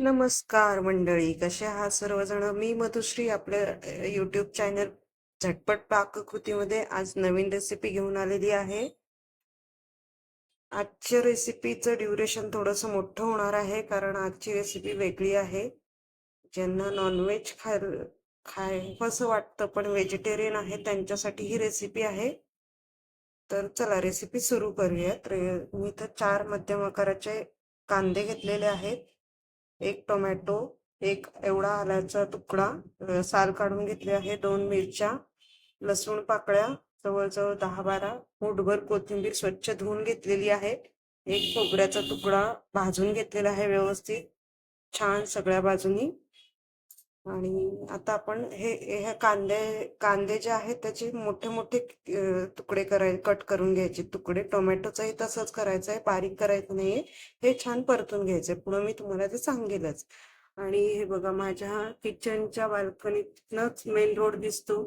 नमस्कार मंडळी कसे आहात सर्वजण? मी मधुश्री आपल्या युट्यूब चॅनल झटपट पाककृतीमध्ये आज नवीन रेसिपी घेऊन आलेली आहे. आजच्या रेसिपीचं ड्युरेशन थोडंसं मोठं होणार आहे कारण आजची रेसिपी वेगळी आहे. ज्यांना नॉनव्हेज खाय खायवंसं वाटतं पण व्हेजिटेरियन आहे त्यांच्यासाठी ही रेसिपी आहे. तर चला रेसिपी सुरू करूयात. रे मी तर चार मध्यम आकाराचे कांदे घेतलेले आहेत. एक टोमॅटो एक एवढा आल्याचा तुकडा साल काढून घेतले आहे दोन मिरच्या लसूण पाकळ्या जवळजवळ दहा बारा मुठभर कोथिंबीर स्वच्छ धुवून घेतलेली आहे. एक खोबऱ्याचा तुकडा भाजून घेतलेला आहे व्यवस्थित. छान सगळ्या बाजूनी. आणि आता आपण हे ह्या कांदे कांदे जे आहेत त्याचे मोठे मोठे तुकडे कराय कट करून घ्यायचे. तुकडे टोमॅटोचंही तसंच करायचं आहे बारीक करायचं नाहीये. हे छान परतून घ्यायचंय. पुढं मी तुम्हाला ते सांगेलच. आणि हे बघा माझ्या किचनच्या बाल्कनीतनच मेन रोड दिसतो.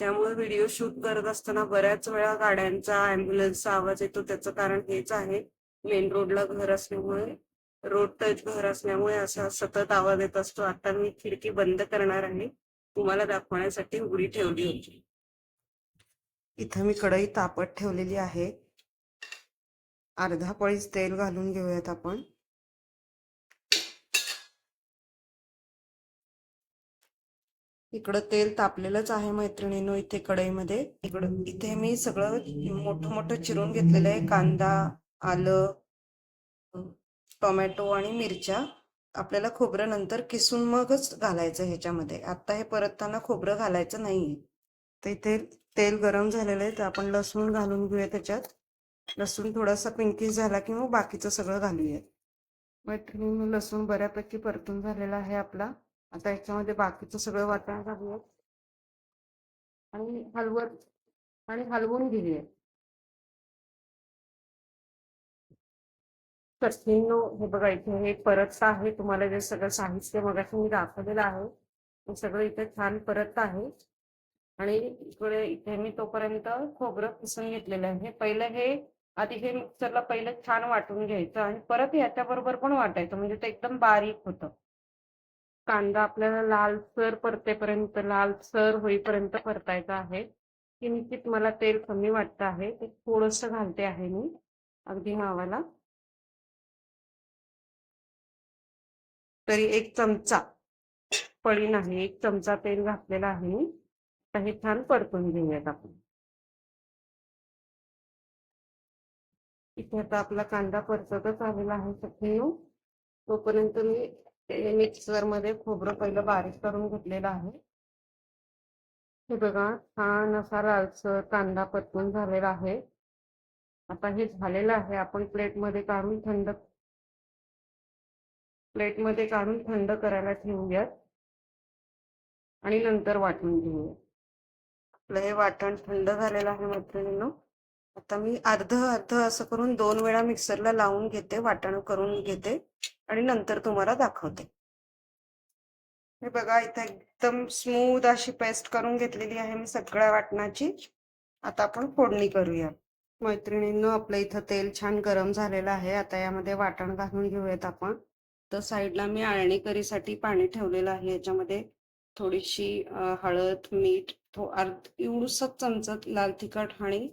त्यामुळे व्हिडिओ शूट करत असताना बऱ्याच वेळा गाड्यांचा ऍम्ब्युलन्सचा आवाज येतो. त्याचं कारण हेच आहे. मेन रोडला घर असल्यामुळे रोड टच घर असल्यामुळे असा सतत आवाज येत असतो. आता मी खिडकी बंद करणार आहे. तुम्हाला दाखवण्यासाठी उघडी ठेवली होती. इथं मी कढई तापत ठेवलेली आहे. अर्धा पळीच तेल घालून घेऊयात आपण. इकडं तेल तापलेलंच आहे मैत्रिणीनो इथे कढईमध्ये. इकडं इथे मी सगळं मोठं मोठं चिरून घेतलेलं आहे. कांदा आलं टोमॅटो आणि मिरच्या आपल्याला खोबरं नंतर किसून मगच घालायचं ह्याच्यामध्ये. आता हे परतताना खोबरं घालायचं नाहीये. तर इथे तेल गरम झालेलं आहे तर आपण लसूण घालून घेऊया त्याच्यात. लसूण थोडासा पिंकीस झाला की मग बाकीचं सगळं घालूया. मैत्रिणी लसूण बऱ्यापैकी परतून झालेला आहे आपला. आता याच्यामध्ये बाकीचं सगळं वाटण घालूयात. आणि हलवत आणि हलवून घेऊया. कठीण हे बघा इथे हे परत आहे. तुम्हाला जे सगळं साहित्य मगाशी मी दाखवलेलं आहे हे सगळं इथे छान परत आहे. आणि इकडे इथे मी तोपर्यंत खोबरं किसून घेतलेलं आहे. पहिलं हे आधी हे मिक्सरला पहिलं छान वाटून घ्यायचं आणि परत याच्या बरोबर पण वाटायचं. म्हणजे ते एकदम बारीक होतं. कांदा आपल्याला लालसर परतेपर्यंत लालसर होईपर्यंत परतायचा आहे. किंचित मला तेल कमी वाटतं आहे. ते थोडंसं घालते आहे मी अगदी मावाला. तरी एक चमचा पळी नाही एक चमचा तेल घातलेला आहे. तर हे छान परतून घेऊयात आपण. इथे आता आपला कांदा परततच आलेला आहे चटणी तोपर्यंत मी मिक्सरमध्ये खोबरं पहिलं बारीक करून घेतलेलं आहे. हे बघा छान असा लालसर कांदा परतून झालेला आहे. आता हे झालेलं आहे आपण प्लेटमध्ये काढून थंड प्लेटमध्ये काढून थंड करायला ठेवूयात. आणि नंतर वाटून घेऊया. आपलं हे वाटण थंड झालेलं आहे मैत्रिणींनो. आता मी अर्ध अर्ध असं करून दोन वेळा मिक्सरला लावून घेते वाटण करून घेते आणि नंतर तुम्हाला दाखवते. हे बघा इथे एकदम स्मूथ अशी पेस्ट करून घेतलेली आहे मी सगळ्या वाटणाची. आता आपण फोडणी करूया. मैत्रिणींनो आपलं इथं तेल छान गरम झालेलं आहे. आता यामध्ये वाटण घालून घेऊयात आपण. तर साईडला मी आळणी करीसाठी पाणी ठेवलेलं आहे. याच्यामध्ये थोडीशी हळद मीठ थो अर्ध एवढूसा चमचा लाल तिखट आणि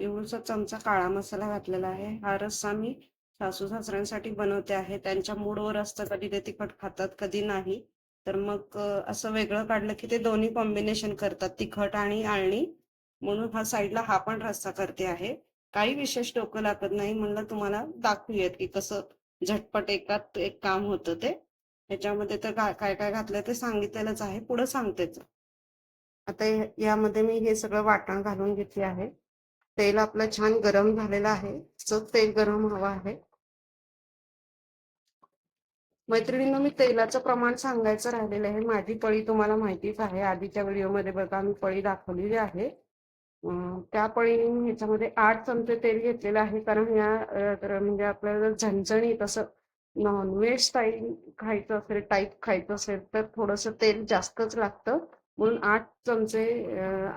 एवढूसा चमचा काळा मसाला घातलेला आहे. हा रस्सा मी सासू सासऱ्यांसाठी बनवते आहे. त्यांच्या मूडवर असतं कधी ते तिखट खातात कधी नाही. तर मग असं वेगळं काढलं की ते दोन्ही कॉम्बिनेशन करतात तिखट आणि आळणी. म्हणून हा साईडला हा पण रस्सा करते आहे. काही विशेष डोकं लागत नाही म्हणलं तुम्हाला दाखवूयात की कसं झटपट एकात एक काम होतं ते. ह्याच्यामध्ये तर काय काय घातलं ते सांगितलेलंच आहे. पुढे सांगतेच आता यामध्ये मी हे सगळं वाटण घालून घेतले आहे. तेल आपलं छान गरम झालेलं आहे. सो तेल गरम हवं आहे. मैत्रिणींना मी तेलाचं प्रमाण सांगायचं राहिलेलं आहे. माझी पळी तुम्हाला माहितीच आहे. आधीच्या व्हिडिओमध्ये बघा मी पळी दाखवलेली आहे. त्या ह्याच्यामध्ये आठ चमचे तेल घेतलेलं आहे कारण या म्हणजे आपल्याला झणझणीत असं नॉनव्हेज स्टाईल खायचं असेल टाईप खायचं असेल तर थोडंसं तेल जास्तच लागतं. म्हणून आठ चमचे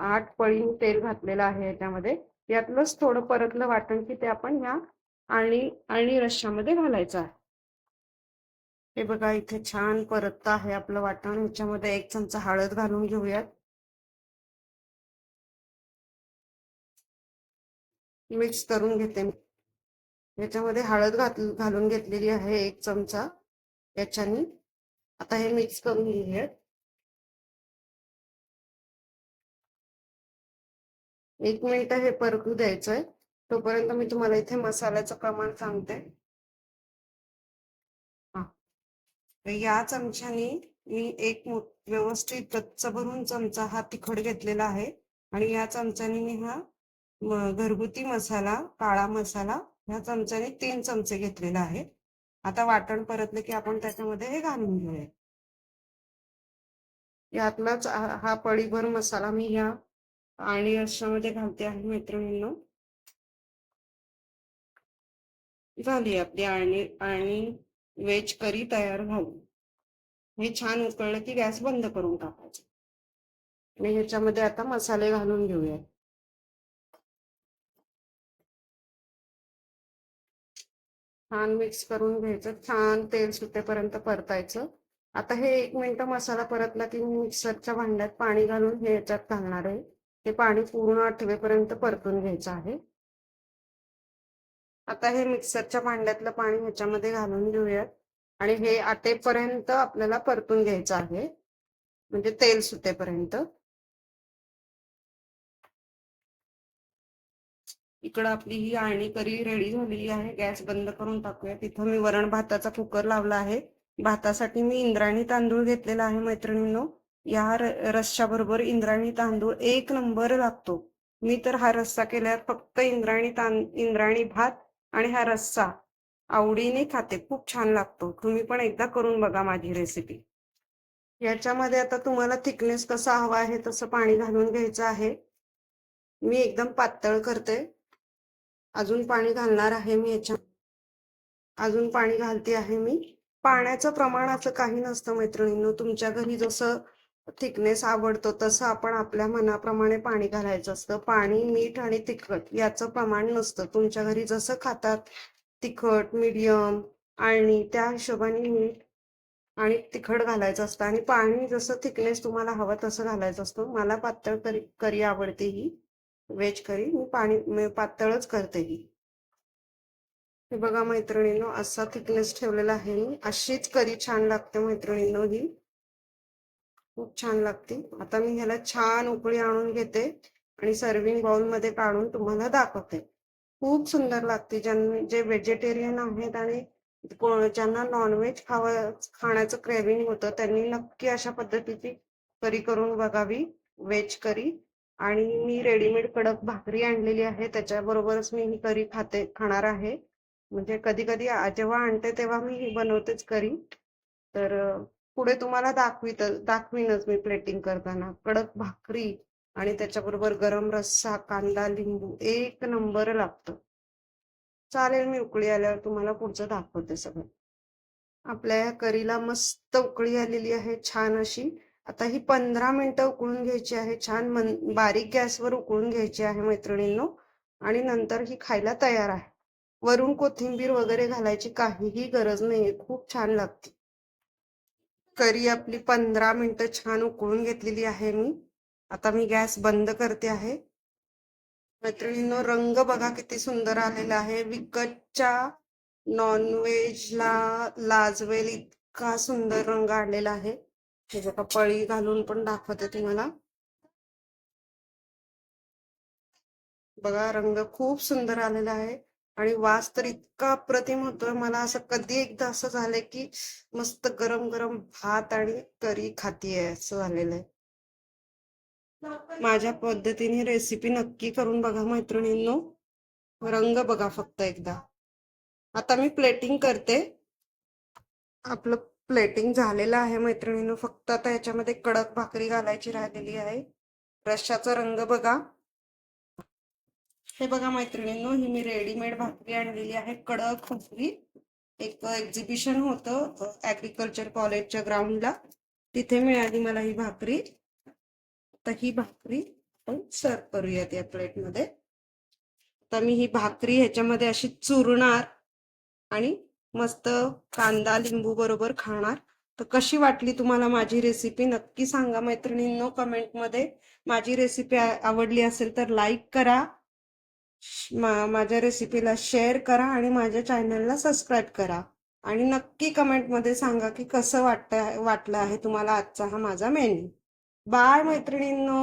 आठ पळी तेल घातलेलं आहे याच्यामध्ये. यातलंच थोडं परतलं वाटण की ते आपण या आणि आणि रश्श्यामध्ये घालायचं आहे. हे बघा इथे छान परत आहे आपलं वाटण. ह्याच्यामध्ये एक चमचा हळद घालून घेऊयात. मिक्स करून घेते याच्यामध्ये हळद घात घालून घेतलेली आहे एक चमचा. याच्यानी आता हे मिक्स करून घेऊयात. एक मिनिट हे परतू द्यायचंय. तोपर्यंत मी तुम्हाला इथे मसाल्याचं प्रमाण सांगते. या चमच्यानी मी एक व्यवस्थित गच्च भरून चमचा हा तिखट घेतलेला आहे. आणि या चमच्याने मी हा घरगुती मसाला काळा मसाला ह्या चमच्याने तीन चमचे घेतलेला आहे आता वाटण परतलं की आपण त्याच्यामध्ये हे घालून घेऊया. यातलाच हा पडीभर मसाला मी ह्या आणि रश्श्यामध्ये घालते आहे मैत्रिणींनो. झाली आपली आणि आणि वेज करी तयार झाली हे छान उकळलं की गॅस बंद करून टाकायचं. आणि ह्याच्यामध्ये आता मसाले घालून घेऊया. छान मिक्स करून घ्यायचं. छान तेल सुटेपर्यंत परतायचं. आता हे एक मिनिट मसाला परतला की मी मिक्सरच्या भांड्यात पाणी घालून हे याच्यात घालणार आहे. हे पाणी पूर्ण आठवेपर्यंत परतून घ्यायचं आहे. आता हे मिक्सरच्या भांड्यातलं पाणी ह्याच्यामध्ये घालून घेऊयात. आणि हे आटेपर्यंत आपल्याला परतून घ्यायचं आहे. म्हणजे तेल सुटेपर्यंत. इकडं आपली ही आळणी करी रेडी झालेली आहे. गॅस बंद करून टाकूया. तिथं मी वरण भाताचा कुकर लावला आहे. भातासाठी मी इंद्राणी तांदूळ घेतलेला आहे मैत्रिणींनो. या रस्सा बरोबर इंद्राणी तांदूळ एक नंबर लागतो. मी तर हा रस्सा केल्यावर फक्त इंद्राणी तां इंद्राणी भात आणि हा रस्सा आवडीने खाते. खूप छान लागतो. तुम्ही पण एकदा करून बघा माझी रेसिपी याच्यामध्ये आता तुम्हाला थिकनेस कसा हवा आहे तसं पाणी घालून घ्यायचं आहे. मी एकदम पातळ करते. अजून पाणी घालणार आहे मी याच्या अजून पाणी घालते आहे मी. पाण्याचं प्रमाण असं काही नसतं मैत्रिणींनो. तुमच्या घरी जसं थिकनेस आवडतो तसं आपण आपल्या मनाप्रमाणे पाणी घालायचं असतं. पाणी मीठ आणि तिखट याचं प्रमाण नसतं. तुमच्या घरी जसं खातात तिखट मीडियम आणि त्या हिशोबाने मीठ आणि तिखट घालायचं असतं. आणि पाणी जसं थिकनेस तुम्हाला हवं तसं घालायचं असतं. मला पातळ करी करी आवडते ही. वेज करी मी पाणी पातळच करते ही. हे बघा मैत्रिणींनो असा थिकनेस ठेवलेला आहे मी. अशीच करी छान लागते मैत्रिणींनो ही. खूप छान लागते. आता मी ह्याला छान उकळी आणून घेते आणि सर्विंग बाउलमध्ये काढून तुम्हाला दाखवते. खूप सुंदर लागते. ज्यांना जे व्हेजिटेरियन आहेत आणि ज्यांना नॉनव्हेज खावा खाण्याचं क्रेविंग होतं त्यांनी नक्की अशा पद्धतीची करी करून बघावी. Veg curry. आणि मी रेडीमेड कडक भाकरी आणलेली आहे. त्याच्याबरोबरच मी ही करी खाते खाणार आहे. म्हणजे कधी कधी जेव्हा आणते तेव्हा मी ही बनवतेच करी. तर पुढे तुम्हाला दाखवीत दाखवीनच मी प्लेटिंग करताना. कडक भाकरी आणि त्याच्याबरोबर गरम रस्सा कांदा लिंबू एक नंबर लागतं. चालेल मी उकळी आल्यावर तुम्हाला पुढचं दाखवते सगळं. आपल्या या करीला मस्त उकळी आलेली आहे छान अशी. आता ही पंधरा मिनिटं उकळून घ्यायची आहे. छान मन बारीक गॅसवर उकळून घ्यायची आहे मैत्रिणींनो. आणि नंतर ही खायला तयार आहे. वरून कोथिंबीर वगैरे घालायची काहीही गरज नाही खूप छान लागते. करी आपली पंधरा मिनिटं छान उकळून घेतलेली आहे मी. आता मी गॅस बंद करते आहे. मैत्रिणींनो रंग बघा किती सुंदर आलेला आहे. विकतच्या नॉनव्हेजला लाजवेल इतका सुंदर रंग आलेला आहे. हे बघा पळी घालून पण दाखवते तुम्हाला. बघा रंग खूप सुंदर आलेला आहे आणि वास तर इतका अप्रतिम होतोय. मला असं कधी एकदा असं झालंय की मस्त गरम गरम भात आणि करी खातीये असं झालेलं आहे. माझ्या पद्धतीने रेसिपी नक्की करून बघा मैत्रिणींनो. रंग बघा फक्त एकदा. आता मी प्लेटिंग करते. आपलं प्लेटिंग झालेलं आहे मैत्रिणीनं. फक्त आता याच्यामध्ये कडक भाकरी घालायची राहिलेली आहे. रश्याचा रंग बघा. हे बघा मैत्रिणींनो ही मी रेडीमेड भाकरी आणलेली आहे. कडक भाकरी एक एक्झिबिशन होतं ऍग्रिकल्चर कॉलेजच्या ग्राउंडला तिथे मिळाली मला ही भाकरी. तर ही भाकरी आपण सर्व करूयात या प्लेटमध्ये तर मी ही भाकरी ह्याच्यामध्ये अशी चुरणार आणि मस्त कांदा लिंबू बरोबर खाणार. तर कशी वाटली तुम्हाला माझी रेसिपी नक्की सांगा मैत्रिणींनो कमेंटमध्ये. माझी रेसिपी आवडली असेल तर लाईक करा. माझ्या रेसिपीला शेअर करा आणि माझ्या चॅनलला सबस्क्राईब करा. आणि नक्की कमेंटमध्ये सांगा की कसं वाटतं वाटलं आहे तुम्हाला आजचा हा माझा मेन्यू बाय मैत्रिणींनो!